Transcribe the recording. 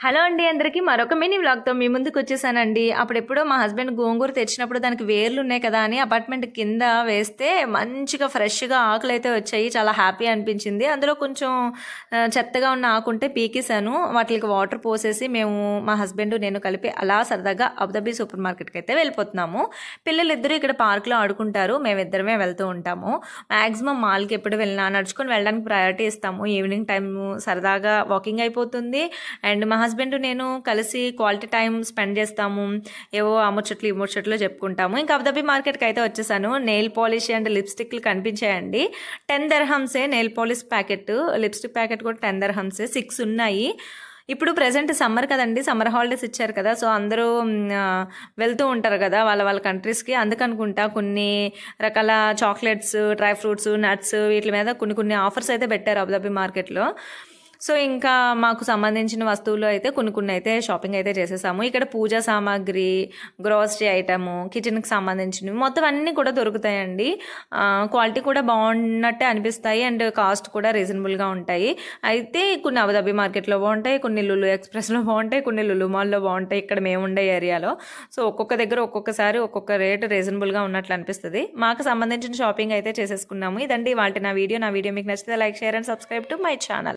Hello అండి అందరికీ మరొక మినీ వ్లాగ్తో మీ ముందుకు వచ్చేసానండి. అప్పుడెప్పుడో మా హస్బెండ్ గోంగూర తెచ్చినప్పుడు దానికి వేర్లు ఉన్నాయి కదా అని అపార్ట్మెంట్ కింద వేస్తే మంచిగా ఫ్రెష్గా ఆకులు అయితే వచ్చాయి. చాలా హ్యాపీ అనిపించింది. అందులో కొంచెం చెత్తగా ఉన్న ఆకు ఉంటే పీకేశాను. వాటికి వాటర్ పోసేసి మేము మా హస్బెండ్ నేను కలిపి అలా సరదాగా అబుదాబి సూపర్ మార్కెట్కి అయితే వెళ్ళిపోతున్నాము. పిల్లలిద్దరూ ఇక్కడ పార్క్లో ఆడుకుంటారు. మేమిద్దరమే వెళ్తూ ఉంటాము. మ్యాక్సిమం మాల్కి ఎప్పుడు వెళ్ళినా నడుచుకొని వెళ్ళడానికి ప్రయారిటీ ఇస్తాము. ఈవినింగ్ టైం సరదాగా వాకింగ్ అయిపోతుంది. అండ్ మా హస్బెండ్ నేను కలిసి క్వాలిటీ టైం స్పెండ్ చేస్తాము. ఏవో ఆ ముచ్చట్లు ఈ ముచ్చట్లు చెప్పుకుంటాము. ఇంకా అబుదాబి మార్కెట్కి అయితే వచ్చేసాను. నెయిల్ పాలిష్ అండ్ లిప్స్టిక్లు కనిపించాయండి. Ten దర్హమ్సే nail polish packet lipstick packet కూడా టెన్ దర్హమ్సే. సిక్స్ ఉన్నాయి. ఇప్పుడు ప్రజెంట్ సమ్మర్ కదండి. సమ్మర్ హాలిడేస్ ఇచ్చారు కదా. సో అందరూ వెళ్తూ ఉంటారు కదా వాళ్ళ వాళ్ళ కంట్రీస్కి. అందుకనుకుంటా కొన్ని రకాల చాక్లెట్స్ డ్రై ఫ్రూట్స్ నట్స్ వీటి మీద కొన్ని కొన్ని ఆఫర్స్ అయితే పెట్టారు అబుదాబి మార్కెట్లో. సో ఇంకా మాకు సంబంధించిన వస్తువులు అయితే కొన్ని కొన్ని అయితే షాపింగ్ అయితే చేసేసాము. ఇక్కడ పూజా సామాగ్రి గ్రోసరీ ఐటము కిచెన్కి సంబంధించినవి మొత్తం అన్నీ కూడా దొరుకుతాయండి. క్వాలిటీ కూడా బాగున్నట్టే అనిపిస్తాయి అండ్ కాస్ట్ కూడా రీజనబుల్గా ఉంటాయి. అయితే కొన్ని అబుదాబి మార్కెట్లో బాగుంటాయి కొన్ని లులు ఎక్స్ప్రెస్లో బాగుంటాయి కొన్ని లులు మాల్లో బాగుంటాయి. ఇక్కడ మేము ఉండే ఏరియాలో సో ఒక్కొక్క దగ్గర ఒక్కొక్కసారి ఒక్కొక్క రేట్ రీజనబుల్గా ఉన్నట్లు అనిపిస్తుంది. మాకు సంబంధించిన షాపింగ్ అయితే చేసేసుకున్నాము. ఇదండి వాటి నా వీడియో. నా వీడియో మీకు నచ్చితే like share and subscribe to my channel